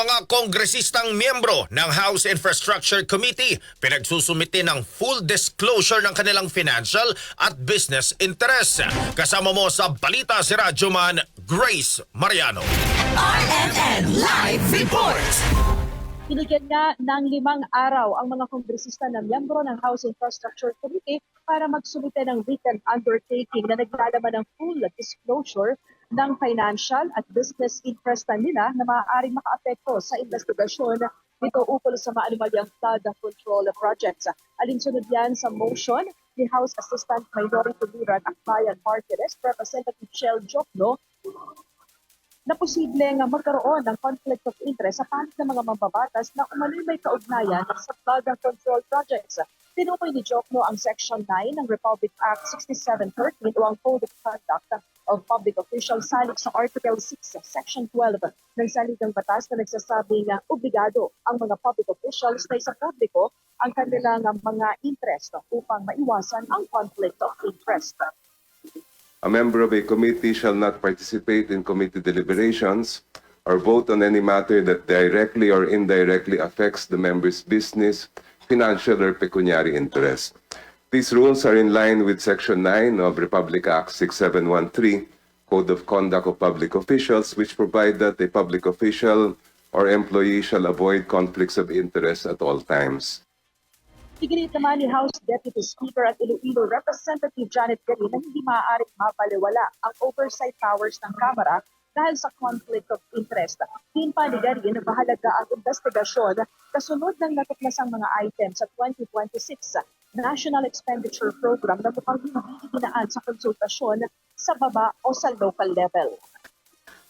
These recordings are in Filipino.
mga kongresistang miyembro ng House Infrastructure Committee pinagsusumite ng full disclosure ng kanilang financial at business interests. Kasama mo sa balita si Radyoman Grace Mariano. RMN Live Report. Binigyan niya ng limang araw ang mga kongresista na miyembro ng House Infrastructure Committee para magsumite ng written undertaking na naglalaman ng full disclosure ng financial at business interest nila na maaaring makaapekto sa investigasyon nito ukol sa maanumalyang flood control projects. Alinsunod yan sa motion ni House Assistant Minority Leader at Akbayan List, Representative Shell Jokno, na posibleng magkaroon ng conflict of interest sa panig ng mga mambabatas na umano'y may kaugnayan sa flood control projects. Tinukoy ni Jokno ang Section 9 ng Republic Act 6713 o ang Code of Conduct of Public Officials salig sa Article 6, Section 12 ng saligang batas na nagsasabing na obligado ang mga public officials na isa publiko ang kanilang mga interest upang maiwasan ang conflict of interest. A member of a committee shall not participate in committee deliberations or vote on any matter that directly or indirectly affects the member's business, financial, or pecuniary interest. These rules are in line with Section 9 of Republic Act 6713, Code of Conduct of Public Officials, which provide that a public official or employee shall avoid conflicts of interest at all times. Iginit naman ni House Deputy Speaker at Iloilo Representative Janet Garin na hindi maaaring mapaliwala ang oversight powers ng Kamara dahil sa conflict of interest. Din pa ni Garin na mahalaga ang investigasyon kasunod ng natuklasang mga items sa 2026 National Expenditure Program na mukhang hindi iginaan sa konsultasyon sa baba o sa local level.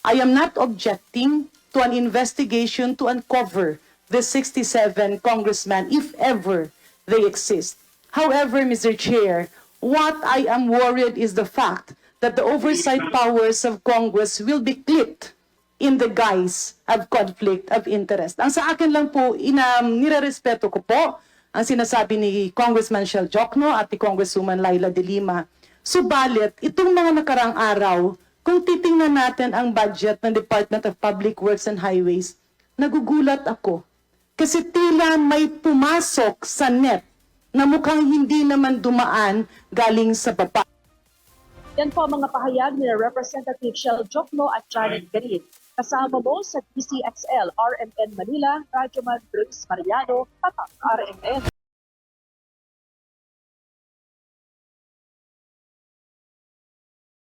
I am not objecting to an investigation to uncover the 67 congressmen, if ever they exist. However, Mr. Chair, what I am worried is the fact that the oversight powers of Congress will be clipped in the guise of conflict of interest. Ang sa akin lang po, ina, nirerespeto ko po ang sinasabi ni Congressman Shell Jokno at ni Congresswoman Laila de Lima. Subalit, itong mga nakarang araw, kung titingnan natin ang budget ng Department of Public Works and Highways, nagugulat ako. Kasi tila may pumasok sa net na mukhang hindi naman dumaan galing sa baba. Yan po ang mga pahayag ni Representative Shell Jokno at Janet Garin. Kasama mo sa DCXL, RMN Manila, Radyoman Grace Mariano, Patak RMN.